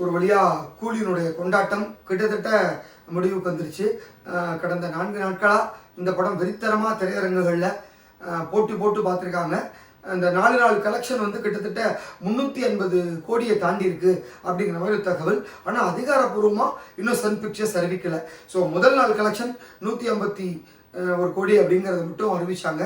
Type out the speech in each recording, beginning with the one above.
ஒரு வழியாக கூலியினுடைய கொண்டாட்டம் கிட்டத்தட்ட முடிவுக்கு வந்துருச்சு. கடந்த நான்கு நாட்களாக இந்த படம் வெறித்தனமாக திரையரங்குகளில் போட்டி போட்டு பார்த்துருக்காங்க. அந்த நாலு நாள் கலெக்ஷன் வந்து கிட்டத்தட்ட முந்நூற்றி ஐம்பது கோடியை தாண்டி இருக்கு அப்படிங்கிற மாதிரி ஒரு தகவல். ஆனால் அதிகாரப்பூர்வமாக இன்னும் சன் பிக்சர்ஸ் அறிவிக்கலை. ஸோ முதல் நாள் கலெக்ஷன் நூற்றி ஐம்பத்தி ஒரு கோடி அப்படிங்கிறத மட்டும் அறிவிச்சாங்க.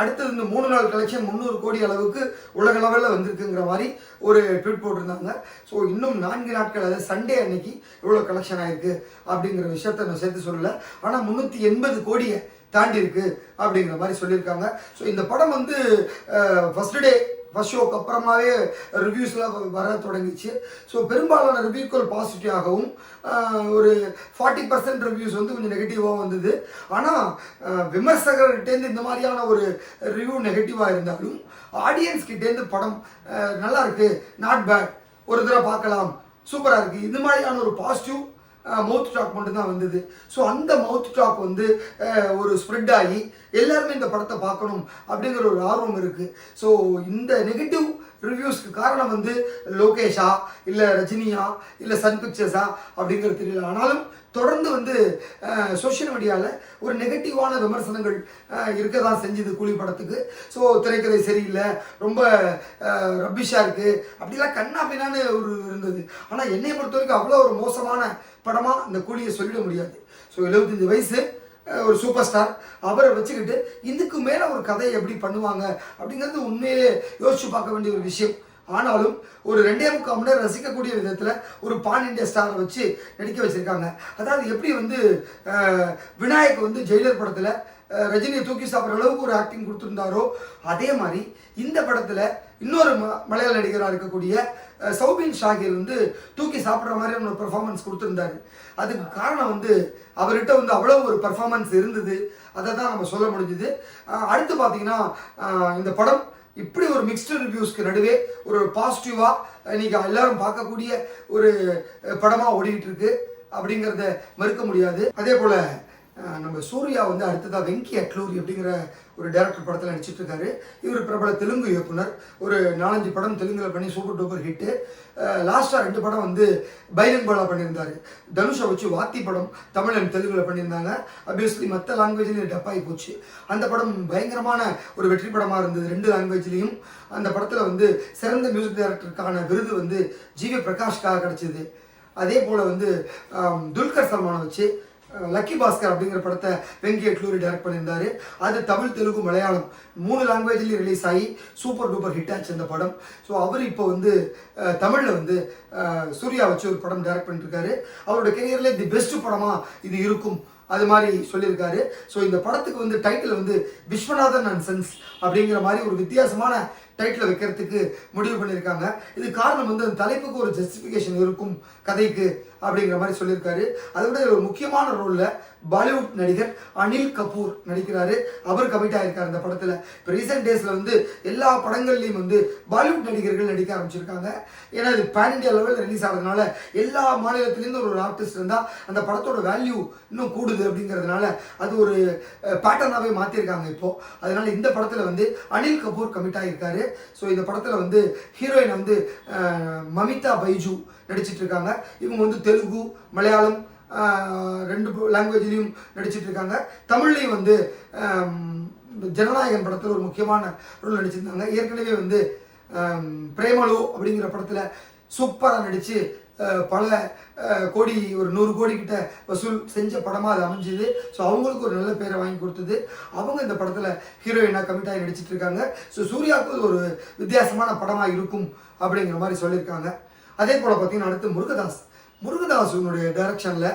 அடுத்தது இந்த மூணு நாள் கலெக்ஷன் முந்நூறு கோடி அளவுக்கு உலக லெவலில் வந்திருக்குங்கிற மாதிரி ஒரு ட்வீட் போட்டிருந்தாங்க. ஸோ இன்னும் நான்கு நாட்கள் அதாவது சண்டே அன்னைக்கு இவ்வளோ கலெக்ஷன் ஆயிருக்கு அப்படிங்கிற விஷயத்த நான் சேர்த்து சொல்லலை. ஆனால் முந்நூற்றி எண்பது கோடியை தாண்டி இருக்கு அப்படிங்கிற மாதிரி சொல்லியிருக்காங்க. ஸோ இந்த படம் வந்து ஃபர்ஸ்ட் டே ஃபர்ஸ்ட் ஷோக்கு அப்புறமாவே ரிவ்யூஸ்லாம் வர தொடங்கிச்சு. ஸோ பெரும்பாலான ரிவ்யூக்கள் பாசிட்டிவாகவும் ஒரு ஃபார்ட்டி பர்சன்ட் ரிவ்யூஸ் வந்து கொஞ்சம் நெகட்டிவாக வந்தது. ஆனால் விமர்சகர்கிட்டேருந்து இந்த மாதிரியான ஒரு ரிவ்யூ நெகட்டிவாக இருந்தாலும் ஆடியன்ஸ் கிட்டேருந்து படம் நல்லா இருக்கு நாட் பேட் ஒரு தடவை பார்க்கலாம் சூப்பராக இருக்குது இது மாதிரியான ஒரு பாசிட்டிவ் மவுத் டாக் மட்டும்தான் வந்தது. ஸோ அந்த மவுத் டாக் வந்து ஒரு ஸ்ப்ரெட் ஆகி எல்லாருமே இந்த படத்தை பார்க்கணும் அப்படிங்கிற ஒரு ஆர்வம் இருக்குது ஸோ இந்த நெகட்டிவ் ரிவ்யூஸ்க்கு காரணம் வந்து லோகேஷா இல்லை ரஜினியா இல்லை சன் பிக்சர்ஸா அப்படிங்கிறது தெரியல. ஆனாலும் தொடர்ந்து வந்து சோஷியல் மீடியாவில் ஒரு நெகட்டிவான விமர்சனங்கள் இருக்க தான் செஞ்சுது கூலி படத்துக்கு. ஸோ திரைக்கதை சரியில்லை ரொம்ப ரப்பிஷாக இருக்குது அப்படிலாம் கண்ணா பின்னான்னு ஒரு இருந்தது. ஆனால் என்னை பொறுத்த வரைக்கும் அவ்வளோ ஒரு மோசமான படமாக இந்த கூலியை சொல்லிட முடியாது. ஸோ எழுபத்தஞ்சு வயசு ஒரு சூப்பர் ஸ்டார் அவரை வச்சுக்கிட்டு இதுக்கு மேலே ஒரு கதையை எப்படி பண்ணுவாங்க? அப்படிங்கிறது உண்மையிலே யோசிச்சு பார்க்க வேண்டிய ஒரு விஷயம். ஆனாலும் ஒரு ரெண்டே முக்கால் மணி நேரம் ரசிக்கக்கூடிய விதத்தில் ஒரு பான் இண்டியா ஸ்டாரை வச்சு நடிக்க வச்சுருக்காங்க. அதாவது எப்படி வந்து விநாயக் வந்து ஜெயிலர் படத்தில் ரஜினியை தூக்கி சாப்பிட்ற அளவுக்கு ஒரு ஆக்டிங் கொடுத்துருந்தாரோ அதே மாதிரி இந்த படத்தில் இன்னொரு ம மலையாள நடிகராக இருக்கக்கூடிய சௌபின் ஷாகிர் வந்து தூக்கி சாப்பிட்ற மாதிரியான ஒரு பெர்ஃபார்மன்ஸ் கொடுத்துருந்தாரு. அதுக்கு காரணம் வந்து அவர்கிட்ட வந்து அவ்வளோ ஒரு பெர்ஃபார்மன்ஸ் இருந்தது. அதை தான் நம்ம சொல்ல முடிஞ்சுது. அடுத்து பார்த்தீங்கன்னா இந்த படம் இப்படி ஒரு மிக்ஸ்டு ரிவ்யூஸ்க்கு நடுவே ஒரு பாசிட்டிவாக இன்னைக்கு எல்லாரும் பார்க்கக்கூடிய ஒரு படமாக ஓடிக்கிட்டு இருக்கு. அப்படிங்கிறத மறுக்க முடியாது. அதே போல் நம்ம சூர்யா வந்து அடுத்ததாக வெங்கி அட்லூரி அப்படிங்கிற ஒரு டேரக்டர் படத்தில் நடிச்சிட்டு இருக்காரு. இவர் பிரபல தெலுங்கு இயக்குனர். ஒரு நாலஞ்சு படம் தெலுங்கில் பண்ணி சூப்பர் டூப்பர் ஹிட்டு லாஸ்ட்டாக ரெண்டு படம் வந்து பைரங்கோலா பண்ணியிருந்தாரு. தனுஷை வச்சு வாத்தி படம் தமிழ் அண்ட் தெலுங்கில் பண்ணியிருந்தாங்க. அப்வியஸ்லி மற்ற லாங்குவேஜ்லேயும் டப் ஆகி போச்சு. அந்த படம் பயங்கரமான ஒரு வெற்றி படமாக இருந்தது. ரெண்டு லாங்குவேஜ்லேயும் அந்த படத்தில் வந்து சிறந்த மியூசிக் டைரக்டருக்கான விருது வந்து ஜிவி பிரகாஷ்காக கிடச்சிது. அதே போல் வந்து துல்கர் சல்மானை வச்சு லக்கி பாஸ்கர் அப்படிங்கிற படத்தை வெங்கி அட்லூரி டைரக்ட் பண்ணியிருந்தாரு. அது தமிழ் தெலுங்கு மலையாளம் மூணு லாங்குவேஜ்லேயும் ரிலீஸ் ஆகி சூப்பர் டூப்பர் ஹிட் ஆச்சு அந்த படம். ஸோ அவர் இப்போ வந்து தமிழில் வந்து சூர்யா வச்சு ஒரு படம் டைரக்ட் பண்ணிருக்காரு. அவரோட கெரியரில் தி பெஸ்ட் படமாக இது இருக்கும் அது மாதிரி சொல்லியிருக்காரு. ஸோ இந்த படத்துக்கு வந்து டைட்டில் வந்து விஸ்வநாதன் அண்ட் சன்ஸ் அப்படிங்கிற மாதிரி ஒரு வித்தியாசமான டைட்டில் வைக்கிறதுக்கு முடிவு பண்ணியிருக்காங்க. இது காரணம் வந்து அந்த தலைப்புக்கு ஒரு ஜஸ்டிஃபிகேஷன் இருக்கும் கதைக்கு அப்படிங்கிற மாதிரி சொல்லியிருக்காரு. அதை விட ஒரு முக்கியமான ரோலில் பாலிவுட் நடிகர் அனில் கபூர் நடிக்கிறாரு. அவர் கமிட் ஆயிருக்கார் இந்த படத்தில். இப்போ ரீசெண்ட் டேஸில் வந்து எல்லா படங்கள்லையும் வந்து பாலிவுட் நடிகர்கள் நடிக்க ஆரம்பிச்சிருக்காங்க. ஏன்னா இது பேன் இண்டியா லெவலில் ரிலீஸ் ஆகிறதுனால எல்லா மாநிலத்திலேருந்து ஒரு ஆர்டிஸ்ட் இருந்தால் அந்த படத்தோட வேல்யூ இன்னும் கூடுது அப்படிங்கிறதுனால அது ஒரு பேட்டர்னாகவே மாற்றிருக்காங்க இப்போ. அதனால இந்த படத்தில் வந்து அனில் கபூர் கமிட் ஆகியிருக்காரு ஸோ இந்த படத்தில் வந்து ஹீரோயின் வந்து மமிதா பைஜு நடிச்சிட்டு இருக்காங்க. இவங்க வந்து தெலுங்கு மலையாளம் ரெண்டு லாங்குவேஜ்லேயும் நடிச்சிட்டு இருக்காங்க தமிழ்லையும் வந்து ஜனநாயகன் படத்தில் ஒரு முக்கியமான ரோல் நடிச்சிருந்தாங்க. ஏற்கனவே வந்து பிரேமலு அப்படிங்கிற படத்தில் சூப்பராக நடித்து பல கோடி ஒரு நூறு கோடி கிட்ட வசூல் செஞ்ச படமாக அது அமைஞ்சுது. ஸோ அவங்களுக்கு ஒரு நல்ல பேரை வாங்கி கொடுத்தது. அவங்க இந்த படத்தில் ஹீரோயினாக கமிட்டாகி நடிச்சிட்டு இருக்காங்க ஸோ சூர்யாவுக்கு ஒரு வித்தியாசமான படமாக இருக்கும் அப்படிங்கிற மாதிரி சொல்லியிருக்காங்க. அதே போல் பார்த்தீங்கன்னா அடுத்து முருகதாஸ். முருகதாசுனுடைய டைரக்ஷனில்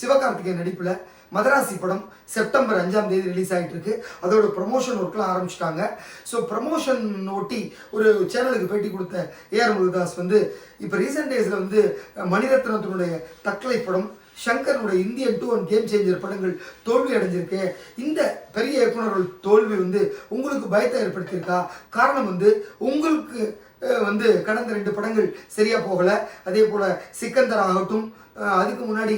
சிவகார்த்திகேயன் நடிப்பில் மதராசி படம் செப்டம்பர் அஞ்சாம் தேதி ரிலீஸ் ஆகிட்டு இருக்கு அதோட ப்ரமோஷன் ஒர்க்லாம் ஆரம்பிச்சிட்டாங்க. ஸோ ப்ரமோஷன் ஒட்டி ஒரு சேனலுக்கு பேட்டி கொடுத்த ஏஆர் முருகதாஸ் வந்து இப்போ ரீசெண்ட் டேஸில் வந்து மணிரத்னத்தினுடைய தக்கலை படம் சங்கருடைய Indian two and game changer படங்கள் தோல்வி அடைஞ்சிருக்கு. இந்த பெரிய இயக்குநர்கள் தோல்வி வந்து உங்களுக்கு பயத்தை ஏற்படுத்தியிருக்கா? காரணம் வந்து உங்களுக்கு வந்து கடந்த ரெண்டு படங்கள் சரியாக போகலை. அதே போல் சிக்கந்தர் ஆகட்டும் அதுக்கு முன்னாடி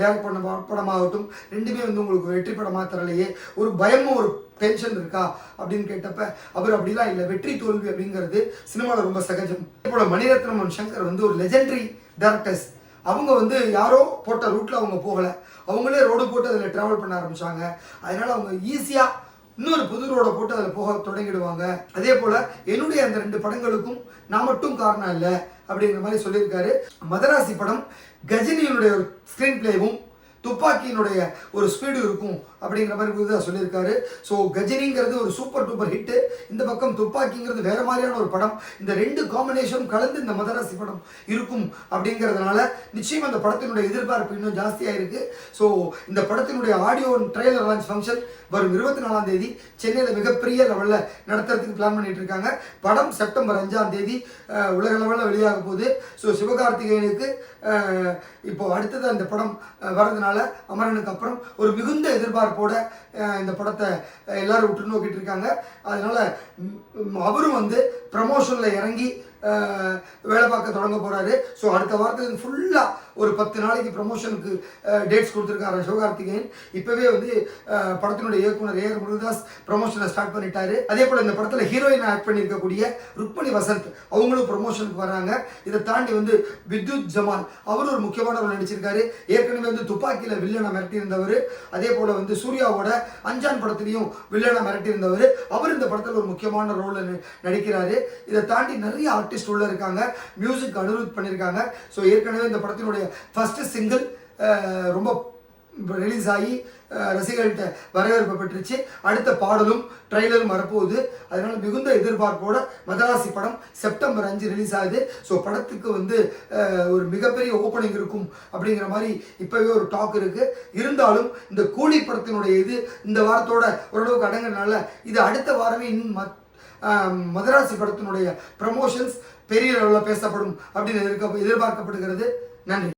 டேரக்ட் பண்ண படமாகட்டும் ரெண்டுமே வந்து உங்களுக்கு வெற்றி படமாக தரலையே. ஒரு பயமும் ஒரு டென்ஷன் இருக்கா? அப்படின்னு கேட்டப்ப அவர் அப்படிலாம் இல்லை. வெற்றி தோல்வி அப்படிங்கிறது சினிமாவில் ரொம்ப சகஜம். அதே போல் மணிரத்னம் சங்கர் வந்து ஒரு லெஜெண்டரி டேரக்டர்ஸ் அவங்க வந்து யாரோ போட்ட ரூட்டில் அவங்க போகலை. அவங்களே ரோடு போட்டு அதில் ட்ராவல் பண்ண ஆரம்பித்தாங்க அதனால் அவங்க ஈஸியாக இன்னொரு புது ரோடை போட்டு அதில் போக தொடங்கிடுவாங்க. அதே போல் என்னுடைய அந்த ரெண்டு படங்களுக்கும் நான் மட்டும் காரணம் இல்லை அப்படிங்கிற மாதிரி சொல்லியிருக்காரு. மதராசி படம் கஜினியினுடைய ஒரு ஸ்க்ரீன் பிளேவும் துப்பாக்கியினுடைய ஒரு ஸ்பீடு இருக்கும் அப்படிங்கிற மாதிரி புதுதாக சொல்லியிருக்காரு. ஸோ கஜினிங்கிறது ஒரு சூப்பர் டூப்பர் ஹிட்டு இந்த பக்கம் துப்பாக்கிங்கிறது வேற மாதிரியான ஒரு படம். இந்த ரெண்டு காம்பினேஷனும் கலந்து இந்த மதராசி படம் இருக்கும் அப்படிங்கிறதுனால நிச்சயம் அந்த படத்தினுடைய எதிர்பார்ப்பு இன்னும் ஜாஸ்தியாக இருக்கு ஸோ இந்த படத்தினுடைய ஆடியோ ட்ரெய்லர் லான்ச் ஃபங்க்ஷன் வரும் இருபத்தி நாலாம் தேதி சென்னையில் மிகப்பெரிய லெவலில் நடத்துறதுக்கு பிளான் பண்ணிட்டு இருக்காங்க படம் செப்டம்பர் அஞ்சாம் தேதி உலக லெவலில் வெளியாக போகுது. ஸோ சிவகார்த்திகேயனுக்கு இப்போ அடுத்தது அந்த படம் வரதுனால அதனால் அமரனுக்கு அப்புறம் ஒரு மிகுந்த எதிர்பார்ப்போட இந்த படத்தை எல்லாரும் உற்று நோக்கிட்டு இருக்காங்க. அதனால அவரும் வந்து ப்ரமோஷனில் இறங்கி வேலை பார்க்க தொடங்க போகிறாரு ஸோ அடுத்த வாரத்தில் ஃபுல்லாக ஒரு பத்து நாளைக்கு ப்ரமோஷனுக்கு டேட்ஸ் கொடுத்துருக்காரு சிவகார்த்திகேயன். இப்போவே வந்து படத்தினுடைய இயக்குனர் ஏஆர் முருகதாஸ் ப்ரமோஷனை ஸ்டார்ட் பண்ணிட்டாரு. அதே போல் இந்த படத்தில் ஹீரோயின் ஆக்ட் பண்ணியிருக்கக்கூடிய ருக்மணி வசந்த் அவங்களும் ப்ரமோஷனுக்கு வராங்க. இதை தாண்டி வந்து வித்யுத் ஜமால் அவரும் ஒரு முக்கியமான ஒரு நடிச்சிருக்காரு. ஏற்கனவே வந்து துப்பாக்கியில் வில்லனை மிரட்டியிருந்தவர். அதே போல் வந்து சூர்யாவோட அஞ்சான் படத்துலையும் வில்லனை மிரட்டியிருந்தவர். அவர் இந்த படத்தில் ஒரு முக்கியமான ரோலில் நடிக்கிறாரு. இதை தாண்டி நிறைய ஆர்ட் ஆர்டிஸ்ட் உள்ளே இருக்காங்க மியூசிக் அனிருத் பண்ணியிருக்காங்க ஸோ ஏற்கனவே இந்த படத்தினுடைய ஃபஸ்ட்டு சிங்கிள் ரொம்ப ரிலீஸ் ஆகி ரசிகர்கள்ட்ட வரவேற்பு பெற்றுச்சு. அடுத்த பாடலும் ட்ரைலரும் வரப்போகுது. அதனால் மிகுந்த எதிர்பார்ப்போட மதராசி படம் செப்டம்பர் அஞ்சு ரிலீஸ் ஆகுது. ஸோ படத்துக்கு வந்து ஒரு மிகப்பெரிய ஓப்பனிங் இருக்கும் அப்படிங்கிற மாதிரி இப்போவே ஒரு டாக் இருக்கு. இருந்தாலும் இந்த கூலி படத்தினுடைய இது இந்த வாரத்தோட ஓரளவுக்கு அடங்குறதுனால இது அடுத்த வாரமே இன்னும் மதராசி படத்தினுடைய ப்ரமோஷன்ஸ் பெரிய அளவில் பேசப்படும் அப்படின்னு எதிர்க்க எதிர்பார்க்கப்படுகிறது. நன்றி.